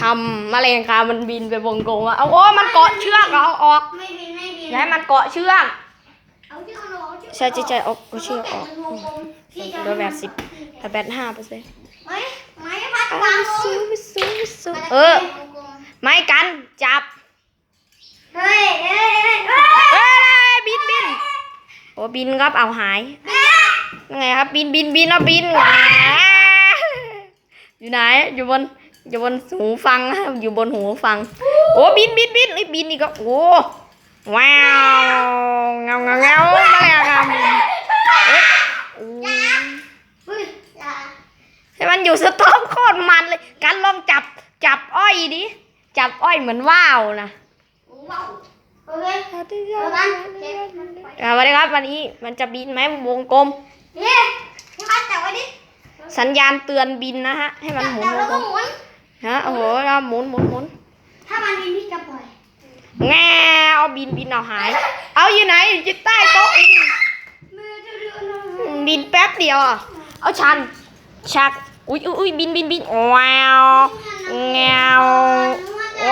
ทำแมลงคามันบินไปวงกลมอะเอาโอ้มันเกาะเชือกเอาออกไม่บินไม่บินอย่าให้มันเกาะเชือกเอาเชือกเอาเชือกใช่ใช่ใช่เอาเอาเชือกออกมันวงกลมพี่จะเหลือแปดสิบแต่แบตห้าเปอร์เซ็นต์เฮ้ยไม้พัดวางลสู้งสู้สู้เออไม่กันจับเฮ้ยเฮ้ยเฮ้ยเฮ้ยเอ้ยบินบินโอ้บินครับเอาหายยังไงครับบินบินบินเอาบินแหวอยู่ไหนอยู่บน อยู่บนหูฟังนะครับอยู่บนหูฟัง โอ้บินบินบินไอ้ยบินอีกก็โอ้ว้าวเงาเงาเงามาแล้วครับเอ๊ะโอ้เฮ้ยอย่าให้มันอยู่สต็อปโคตรมันเลยกันลองจับจับอ้อยดิจับอ้อยเหมือนว่าวนะว้าวโอเคอ่าสวัสดีครับวันนี้มันจะบินไหมวงกลมเฮ้ยพี่พัดจับไว้ดิสัญญาณเตือนบินนะฮะให้มันหมุนจับวแล้วงกลก็มหมุน ฮะโอ้โหเราหมุนหมุนหมุนถ้ามันบินพี่จะปล่อยแงเอาบินบินเอาหาย เอาอยู่ไหนอยู่ใต้โต๊ะมือจะเรือนอืมบินแป๊บเดียวอะเอาชันชักอุ้ยอุ้ยอุ้ยบินบินบินว้าวแงว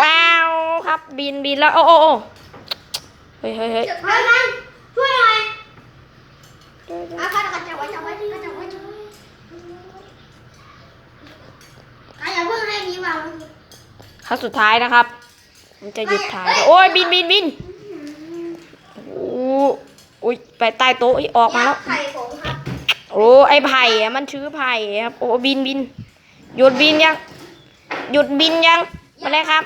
ว้าวครับบินบินแล้วโอ้โอ้โอ้เฮ้ยเฮ้ยเฮ้ย เฮ้ยมันช่วยหน่อยเอาพัดจับไว้จับไว้จับไว้จับไว้อะอย่า เพิ่งให้นี้วางครั้งสุดท้ายนะครับ มันจะหยุดถ่ายแล้วโอ้ยบินบินบินโอ้อุ้ยไปใต้โต๊ะอุ๊ยออกมาแล้วไข่ผมครับ โอ้ไอไผ่อะมันชื่อไผ่ครับ โอ้บินบินหยุดบินยัง หยุดบินยังมาเลยครับ